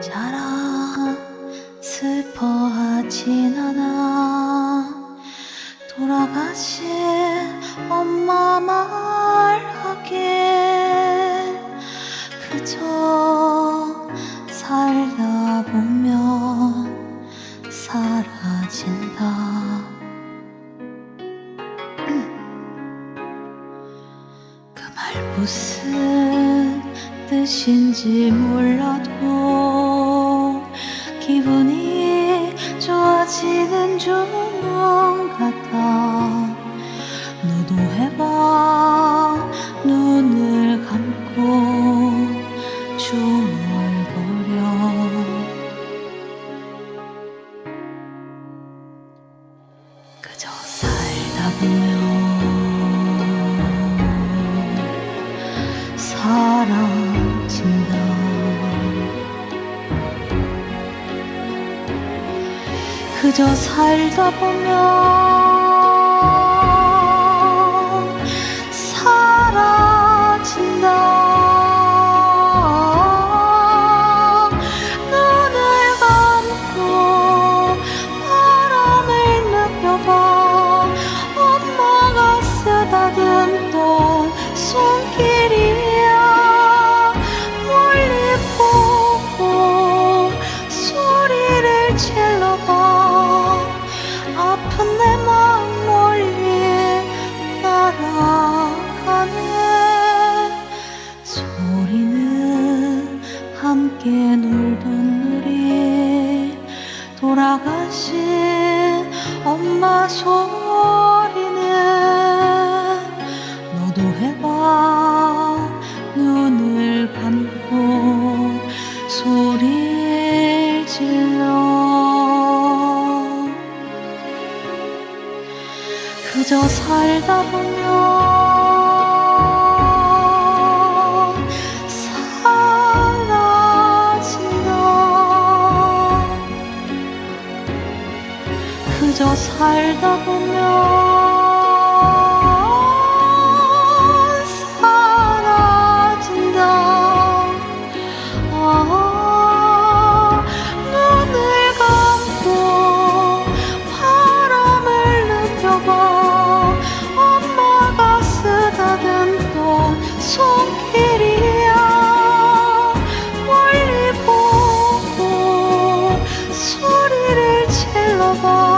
자라 슬퍼하진 않아. 돌아가신 엄마 말하길 그저 살다 보면 사라진다. 그 말 무슨 뜻인지 몰라도 기분이 좋아지는 주문 같아. 너도 해봐. 눈을 감고 중얼거려. 그저 살다 보면 사라 그저 살다 보면 함께 놀던 우리 돌아가신 엄마 소리는 너도 해봐. 눈을 감고 소리를 질러. 그저 살다 보면 그저 살다 보면 사라진다. 아, 눈을 감고 바람을 느껴봐. 엄마가 쓰다듬 던 손길이야. 멀리 보고 소리를 질러봐